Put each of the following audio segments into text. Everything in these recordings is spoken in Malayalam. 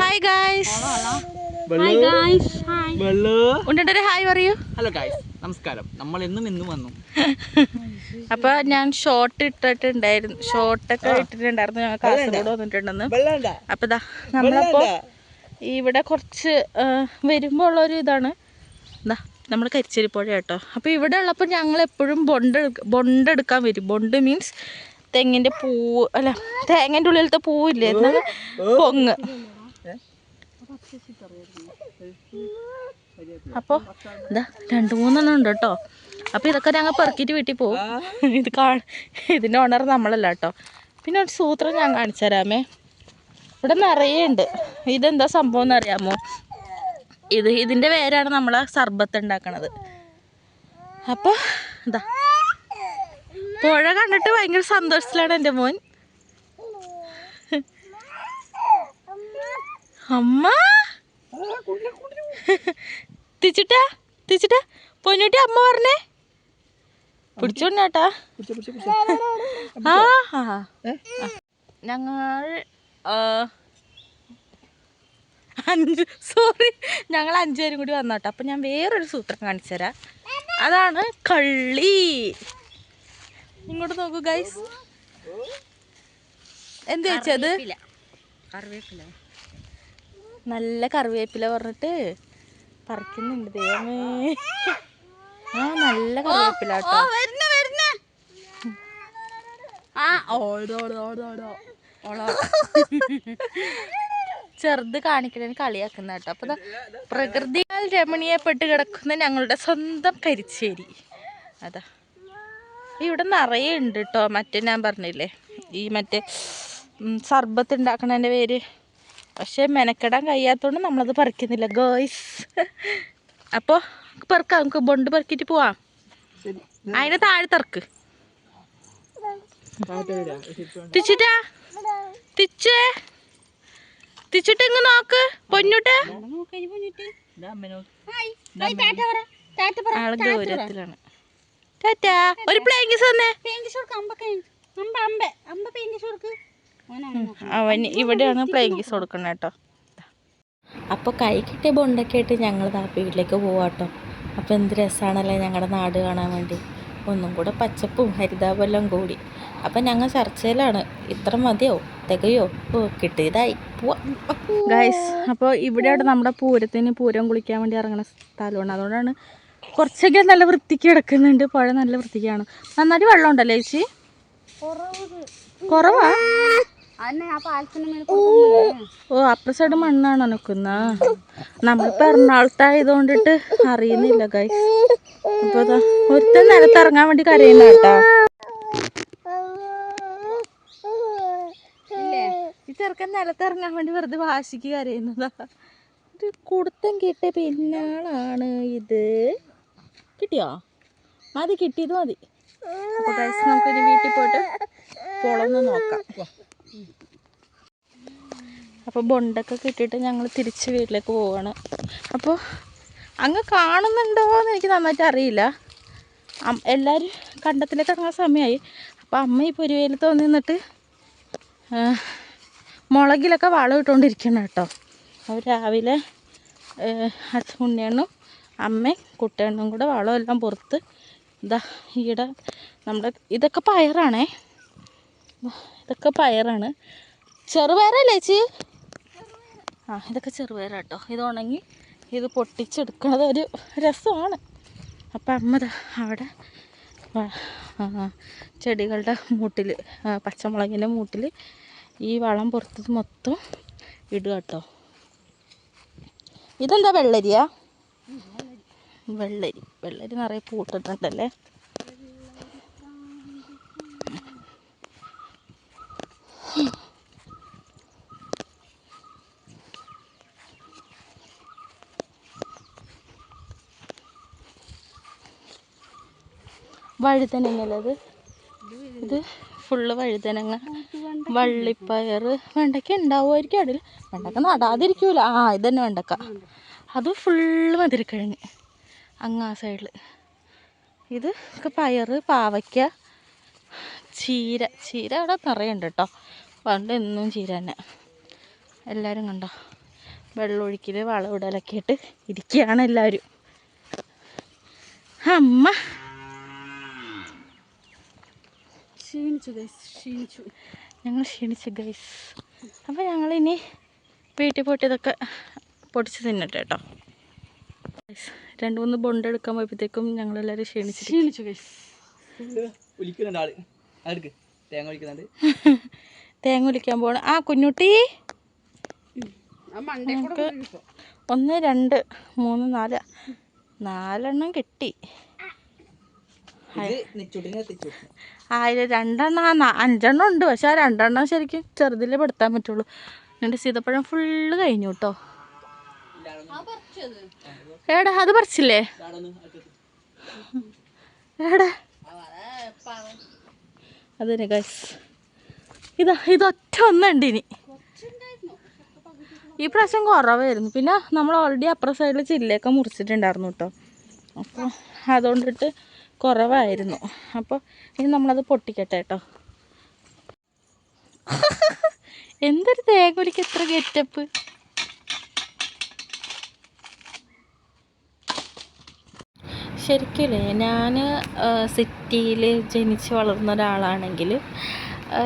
ഹായ് ഗായ്സ് ഉണ്ടൊരു ഹായ് പറയൂ. ഹലോ ഗായ്സ് നമസ്കാരം. നമ്മൾ എന്നും എന്നും വന്നു. അപ്പൊ ഞാൻ ഷോർട്ട് ഇട്ടിട്ടുണ്ടായിരുന്നു. ഷോർട്ടൊക്കെ ഇട്ടിട്ടുണ്ടായിരുന്നു. ഞങ്ങൾ കാസർഗോഡ് വന്നിട്ടുണ്ടെന്ന്. അപ്പൊ ഇതാ നമ്മളപ്പോ ഇവിടെ കുറച്ച് വരുമ്പോ ഉള്ള ഒരു ഇതാണ്. ഇതാ നമ്മൾ കരിച്ചേരിപ്പുഴ കേട്ടോ. അപ്പോൾ ഇവിടെ ഉള്ളപ്പോൾ ഞങ്ങൾ എപ്പോഴും ബൊണ്ട് ബൊണ്ട് എടുക്കാൻ വരും. ബൊണ്ട് മീൻസ് തെങ്ങിന്റെ പൂവ് അല്ല തേങ്ങന്റെ ഉള്ളിലത്തെ പൂവില്ലേ? എന്താണ്? പൊങ്ങ്. അപ്പോൾ ഇതാ രണ്ട് മൂന്നെണ്ണം ഉണ്ട് കേട്ടോ. അപ്പോൾ ഇതൊക്കെ ഞങ്ങൾ പെറുക്കിയിട്ട് വീട്ടിൽ പോകും ഇത് കാ ഇതിന്റെ ഓണർ നമ്മളല്ല കേട്ടോ. പിന്നെ ഒരു സൂത്രം ഞാൻ കാണിച്ചു തരാമേ. ഇവിടെ നിറയെ ഉണ്ട്. ഇതെന്താ സംഭവം എന്ന് അറിയാമോ? ഇത് ഇതിന്റെ പേരാണ് നമ്മൾ സർബത്ത് ഉണ്ടാക്കണത്. അപ്പോൾ ഇതാ പുഴ കണ്ടിട്ട് ഭയങ്കര സന്തോഷത്തിലാണ് എന്റെ മോൻ. അമ്മ? തിച്ചിട്ടാ? തിച്ചിട്ടാ? പൊന്നൂട്ടി അമ്മ പറഞ്ഞേ? പിടിച്ചോണ്ടാട്ടാ. ഞങ്ങൾ അഞ്ച് സോറി ഞങ്ങൾ അഞ്ചുപേരും കൂടി വന്നോട്ടോ. അപ്പം ഞാൻ വേറൊരു സൂത്രം കാണിച്ചു തരാം അതാണ് കള്ളി. ഇങ്ങോട്ട് നോക്കൂ ഗൈസ് എന്ത് വെച്ചത് നല്ല കറിവേപ്പില പറഞ്ഞിട്ട് പറിക്കുന്നുണ്ട് ദൈവമേ. ആ നല്ല കറിവേപ്പില കേട്ടോ. ചെറുത് കാണിക്കണേന് കളിയാക്കുന്ന കേട്ടോ. അപ്പൊ പ്രകൃതിയാൽ രമണീയപ്പെട്ട് കിടക്കുന്ന ഞങ്ങളുടെ സ്വന്തം കരിച്ചേരി. അതാ. ഇവിടെ നിറയെ ഉണ്ട് കേട്ടോ മറ്റേ ഞാൻ പറഞ്ഞില്ലേ ഈ മറ്റേ സർബത്ത് ഉണ്ടാക്കണതിന്റെ പേര്. പക്ഷെ മെനക്കെടാൻ കഴിയാത്തതുകൊണ്ട് നമ്മളത് പറിക്കുന്നില്ല. ഗേൾസ് അപ്പോൾ പെറുക്കാം നമുക്ക് ബൊണ്ട് പെറുക്കിയിട്ട് പോവാം. അതിന് താഴെ തിറക്ക്. തിച്ചിട്ടാ? തിച്ചേ? തിച്ചിട്ട് ഇങ്ങ് നോക്ക് പൊന്നുട്ട്. ആൾ ഗൗരവത്തിലാണ്. ടാറ്റാ ഒരു പ്ലേങ്കിസ് തന്നെ. അവൻ ഇവിടെയാണ് പ്ലേങ്കിസ് കൊടുക്കുന്നത് കേട്ടോ. അപ്പോൾ കൈ കിട്ടിയ ബൊണ്ടൊക്കെ ആയിട്ട് ഞങ്ങൾ ദാ വീട്ടിലേക്ക് പോവാട്ടോ അപ്പോൾ എന്ത് രസാണല്ലേ ഞങ്ങളുടെ നാട് കാണാൻ വേണ്ടി. ഒന്നും കൂടെ പച്ചപ്പും ഹരിതാപെല്ലാം കൂടി. അപ്പം ഞങ്ങൾ ചർച്ചയിലാണ്. ഇത്ര മതിയോ? തികയോ? ഓ കിട്ടിയതായി. പോവാം. ഗൈസ് അപ്പോൾ ഇവിടെയാണ് നമ്മുടെ പൂരത്തിന് പൂരം കുളിക്കാൻ വേണ്ടി ഇറങ്ങുന്ന സ്ഥലമാണ്. അതുകൊണ്ടാണ് കുറച്ചൊക്കെ നല്ല വൃത്തിക്ക് കിടക്കുന്നുണ്ട്. പുഴ നല്ല വൃത്തിക്കാണ്. നന്നായിട്ട് വെള്ളം ഉണ്ടല്ലേ ചേച്ചി? കുറവാ? ഓ അപ്പുറ സൈഡ് മണ്ണാണോ നിൽക്കുന്ന? നമ്മളിപ്പോൾ എറണാകുളത്തായതുകൊണ്ടിട്ട് അറിയുന്നില്ല ഗൈസ് അപ്പോൾ ദാ ഒരുത്തൻ നിലത്ത് ഇറങ്ങാൻ വേണ്ടി കരയുന്ന കേട്ടോ. ഈ ചെറുക്കൻ നിലത്ത് ഇറങ്ങാൻ വേണ്ടി വെറുതെ വാശിക്ക് കരയുന്നതാ. കുടുത്തം കിട്ടിയ പിന്നാളാണ് ഇത്. കിട്ടിയോ? മതി കിട്ടിയത് മതി. അപ്പോൾ ഗൈസ് നമുക്ക് ഇനി വീട്ടിൽ പോയിട്ട് പൊളന്ന് നോക്കാം. അപ്പോൾ ബൊണ്ടൊക്കെ കിട്ടിയിട്ട് ഞങ്ങൾ തിരിച്ച് വീട്ടിലേക്ക് പോവാണ്. അപ്പോൾ അങ്ങ് കാണുന്നുണ്ടോ എന്ന് എനിക്ക് നന്നായിട്ട് അറിയില്ല. എല്ലാവരും കണ്ടത്തിലേക്ക് ഇറങ്ങാൻ സമയമായി അപ്പോൾ അമ്മ ഈ പൊരുവേലത്ത് വന്ന് മുളകിലൊക്കെ വളം ഇട്ടുകൊണ്ടിരിക്കണം കേട്ടോ. അവർ രാവിലെ ഉണ്ണിയണ്ണും അമ്മയും കുട്ടികളും കൂടെ എല്ലാം പുറത്ത്. ഇതാ ഈടെ നമ്മുടെ ഇതൊക്കെ പയറാണേ. ഇതൊക്കെ പയറാണ്. ചെറുപയറല്ലേ ചേച്ചി? ആ ഇതൊക്കെ ചെറുപയറാട്ടോ. ഇത് ഉണങ്ങി ഇത് പൊട്ടിച്ചെടുക്കണത് ഒരു രസമാണ്. അപ്പം അമ്മ അവിടെ ചെടികളുടെ മൂട്ടിൽ പച്ചമുളകിന്റെ മൂട്ടിൽ ഈ വളം പുറത്തത് മൊത്തം ഇടുക കേട്ടോ. ഇതെന്താ വെള്ളരിയാ? വെള്ളരി. വെള്ളരി നിറയെ പൂട്ടിട്ടുണ്ടല്ലേ വഴുതനങ്ങലത്. ഇത് ഫുള്ള് വഴുതനങ്ങ വള്ളിപ്പയർ വെണ്ടയ്ക്ക ഉണ്ടാവുമായിരിക്കും അതിൽ വെണ്ടക്ക നടാതിരിക്കൂല. ആ ഇത് തന്നെ വെണ്ടക്ക അത് ഫുള്ള് മധുരക്കിഴങ്ങ്. അങ്ങ് ആ സൈഡിൽ ഇത് പയറ് പാവയ്ക്ക ചീര. ചീര അവിടെ നിറയുണ്ട് കേട്ടോ പണ്ട് എന്നും ചീര തന്നെ. എല്ലാവരും കണ്ടോ? വെള്ളമൊഴിക്കൽ വളവിടലൊക്കെ ആയിട്ട് ഇരിക്കുകയാണ് എല്ലാവരും അമ്മ. ക്ഷീണിച്ചു ഗൈസ് ക്ഷീണിച്ചു. ഞങ്ങൾ ക്ഷീണിച്ചു ഗൈസ് അപ്പോൾ ഞങ്ങളിനി വീട്ടിൽ പോയിട്ട് ഇതൊക്കെ പൊടിച്ച് തിന്നട്ടെ കേട്ടോ രണ്ട് മൂന്ന് ബോണ്ട് എടുക്കാൻ പോയപ്പോഴത്തേക്കും ഞങ്ങളെല്ലാവരും എല്ലാവരും ക്ഷീണിച്ചു ഗൈസ് ഒലിക്കുന്നുണ്ട് ആൾ. തേങ്ങ ഒലിക്കുന്നുണ്ട് തേങ്ങ ഒലിക്കാൻ പോകണം ആ കുഞ്ഞുട്ടി. ആ മണ്ടേ കൂടെ നമുക്ക് ഒന്ന് രണ്ട് മൂന്ന് നാല്. നാലെണ്ണം കിട്ടി. അതിൽ രണ്ടെണ്ണം ആ അഞ്ചെണ്ണം ഉണ്ട്. പക്ഷെ ആ രണ്ടെണ്ണം ശരിക്കും ചെറുതിലേ പെടുത്താൻ പറ്റുള്ളൂ. എന്നിട്ട് സീതപ്പഴം ഫുള്ള് കഴിഞ്ഞു കേട്ടോ ഏടാ അത് പറിച്ചില്ലേ? ഏടാ അതന്നെ ഗൈസ് ഇതാ ഇതൊറ്റ ഒന്നുണ്ട് ഇനി. ഈ പ്രാവശ്യം കുറവായിരുന്നു. പിന്നെ നമ്മൾ ഓൾറെഡി അപ്പുറ സൈഡിൽ ചില്ലയൊക്കെ മുറിച്ചിട്ടുണ്ടായിരുന്നു കേട്ടോ. അപ്പോൾ അതുകൊണ്ടിട്ട് കുറവായിരുന്നു. അപ്പോൾ ഇനി നമ്മളത് പൊട്ടിക്കട്ടെ കേട്ടോ. എന്തൊരു തേങ്ങൊലിക്ക് എത്ര ഗെറ്റപ്പ് ശരിക്കില്ലേ ഞാൻ സിറ്റിയിൽ ജനിച്ച് വളർന്ന ഒരാളാണെങ്കിൽ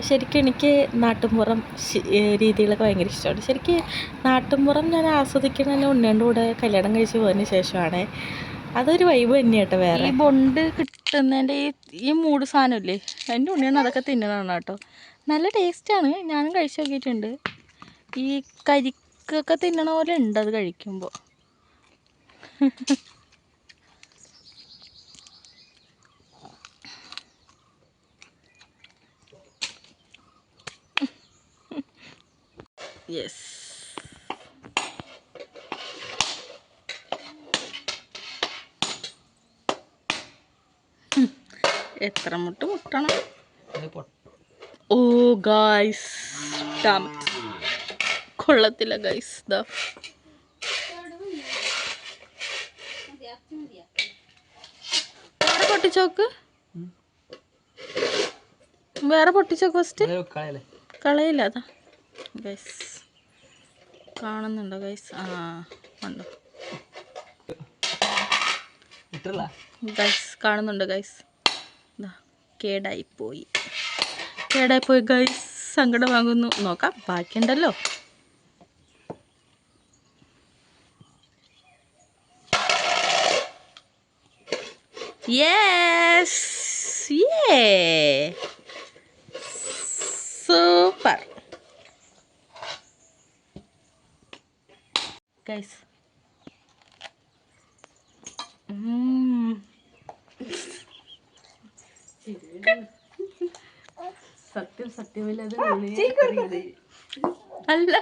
ശരിക്കും എനിക്ക് നാട്ടുമ്പുറം ശ- രീതികളൊക്കെ ഭയങ്കര ഇഷ്ടമാണ്. ശരിക്കും നാട്ടുമ്പുറം ഞാൻ ആസ്വദിക്കണതിന് ഉണ്ണിയുടെ കൂടെ കല്യാണം കഴിച്ച് പോയതിന് ശേഷമാണ്. അതൊരു വൈബ് തന്നെയാട്ടോ വേറെ. ഈ ബൊണ്ട് കിട്ടുന്നതിന്റെ ഈ ഈ മൂട് സാധനമില്ലേ എന്റെ ഉണ്ണിയാണ് അതൊക്കെ തിന്നണതാണ് കേട്ടോ. നല്ല ടേസ്റ്റാണ് ഞാനും കഴിച്ചു നോക്കിയിട്ടുണ്ട്. ഈ കരിക്കൊക്കെ തിന്നണ പോലെ ഉണ്ട് അത് കഴിക്കുമ്പോൾ യെസ് എത്ര മുട്ട് മുട്ടണം ഓ ഗായ്സ് കൊള്ളത്തില്ല ഗൈസ് ഇതാ വേറെ പൊട്ടിച്ചോക്ക്? വേറെ പൊട്ടിച്ചോക്ക് ഫസ്റ്റ് കളയല്ലേ? കളയില്ല അതാ. ഗൈസ് കാണുന്നുണ്ടോ ഗൈസ് ആ ഇട്ടല്ല ഗൈസ് കാണുന്നുണ്ട് ഗൈസ് കേടായി പോയി കേടായി പോയി ഗൈസ് സങ്കടമാകുന്നു നോക്കാം ബാക്കിയുണ്ടല്ലോ. യെസ് യേ സൂപ്പർ ഗൈസ് സത്യം സത്യമില്ലാതെ നല്ല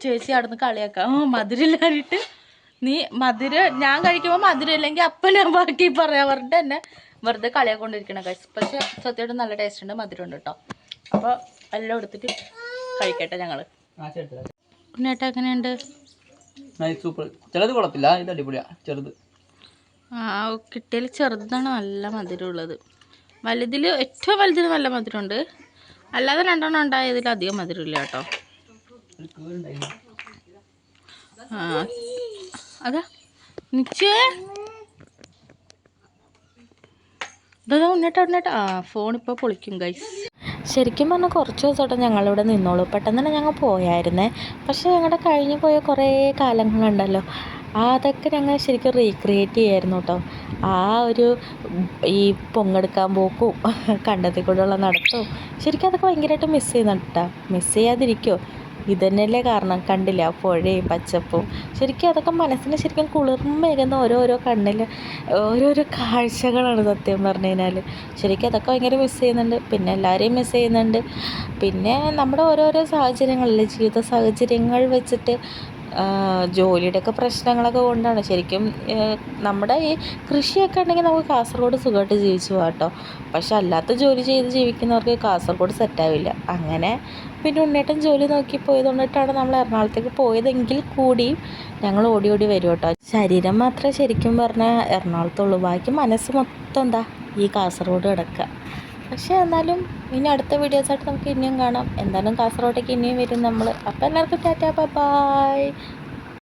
ചേച്ചി അവിടുന്ന് കളിയാക്കാം. ആ മധുരമില്ലാതിട്ട് നീ മധുര ഞാൻ കഴിക്കുമ്പോൾ മധുരം ഇല്ലെങ്കിൽ അപ്പം ഞാൻ ബാക്കി പറയാൻ പറഞ്ഞിട്ട് എന്നെ വെറുതെ കളിയാക്കൊണ്ടിരിക്കണം ഗൈസ് പക്ഷെ സത്യമായിട്ട് നല്ല ടേസ്റ്റ് ഉണ്ട് മധുരം ഉണ്ട് കേട്ടോ അപ്പോൾ എല്ലാം എടുത്തിട്ട് കഴിക്കട്ടെ ഞങ്ങൾ ഉണ്ണേട്ട എങ്ങനെയുണ്ട്? സൂപ്പർ. ചിലത് കുഴപ്പമില്ല ഇത് അടിപൊളിയാ ചെറുത്. ആ കിട്ടിയാൽ ചെറുതാണ് നല്ല മധുരമുള്ളത്. വലുതിൽ ഏറ്റവും വലുതിൽ നല്ല മധുരമുണ്ട്. അല്ലാതെ രണ്ടെണ്ണം ഉണ്ടായതിൽ അധികം മധുരമില്ല കേട്ടോ. ആ അതാ നിച്ചേ ഇതാ ഉണ്ണേട്ടാ ഉണ്ണേട്ടാ. ആ ഫോൺ ഇപ്പോൾ പൊളിക്കും ഗൈസ് ശരിക്കും പറഞ്ഞാൽ കുറച്ച് ദിവസമായിട്ട് ഞങ്ങളിവിടെ നിന്നോളൂ. പെട്ടെന്ന് തന്നെ ഞങ്ങൾ പോയായിരുന്നേ. പക്ഷേ ഞങ്ങളുടെ കഴിഞ്ഞു പോയ കുറേ കാലങ്ങളുണ്ടല്ലോ. അതൊക്കെ ഞങ്ങൾ ശരിക്കും റീക്രിയേറ്റ് ചെയ്യായിരുന്നു കേട്ടോ ആ ഒരു ഈ പൊങ്ങെടുക്കാൻ പോക്കും കണ്ടത്തിൽ കൂടെയുള്ള നടത്തവും ശരിക്കും അതൊക്കെ ഭയങ്കരമായിട്ട് മിസ് ചെയ്യുന്നുണ്ട് കേട്ടോ മിസ് ചെയ്യാതിരിക്കുമോ ഇതന്നെയല്ലേ കാരണം. കണ്ടില്ല? പുഴയും പച്ചപ്പും. ശരിക്കും അതൊക്കെ മനസ്സിന് ശരിക്കും കുളിർമയേകുന്ന ഓരോരോ കണ്ണിൽ ഓരോരോ കാഴ്ചകളാണ് സത്യം പറഞ്ഞു കഴിഞ്ഞാൽ ശരിക്കും അതൊക്കെ ഭയങ്കര മിസ് ചെയ്യുന്നുണ്ട്. പിന്നെ എല്ലാവരെയും മിസ് ചെയ്യുന്നുണ്ട്. പിന്നെ നമ്മുടെ ഓരോരോ സാഹചര്യങ്ങളിലെ ജീവിത സാഹചര്യങ്ങൾ വെച്ചിട്ട് ജോലിയുടെയൊക്കെ പ്രശ്നങ്ങളൊക്കെ കൊണ്ടാണ്. ശരിക്കും നമ്മുടെ ഈ കൃഷിയൊക്കെ ഉണ്ടെങ്കിൽ നമുക്ക് കാസർഗോഡ് സുഖമായിട്ട് ജീവിച്ചു പോകാം കേട്ടോ. പക്ഷെ അല്ലാത്ത ജോലി ചെയ്ത് ജീവിക്കുന്നവർക്ക് കാസർഗോഡ് സെറ്റാവില്ല അങ്ങനെ പിന്നെ ഉണ്ണേട്ടൻ ജോലി നോക്കി പോയതുകൊണ്ടിട്ടാണ് നമ്മൾ എറണാകുളത്തേക്ക് പോയതെങ്കിൽ കൂടി ഞങ്ങൾ ഓടി ഓടി വരും കേട്ടോ. ശരീരം മാത്രം ശരിക്കും പറഞ്ഞാൽ എറണാകുളത്തുള്ളൂ. ബാക്കി മനസ്സ് മൊത്തം എന്താ ഈ കാസർഗോഡ് കിടക്കുക. പക്ഷേ എന്നാലും ഇനി അടുത്ത വീഡിയോസായിട്ട് നമുക്ക് ഇനിയും കാണാം. എന്തായാലും കാസർഗോട്ടേക്ക് ഇനിയും വരും നമ്മൾ. അപ്പോൾ എല്ലാവർക്കും ടാറ്റാ ബൈ.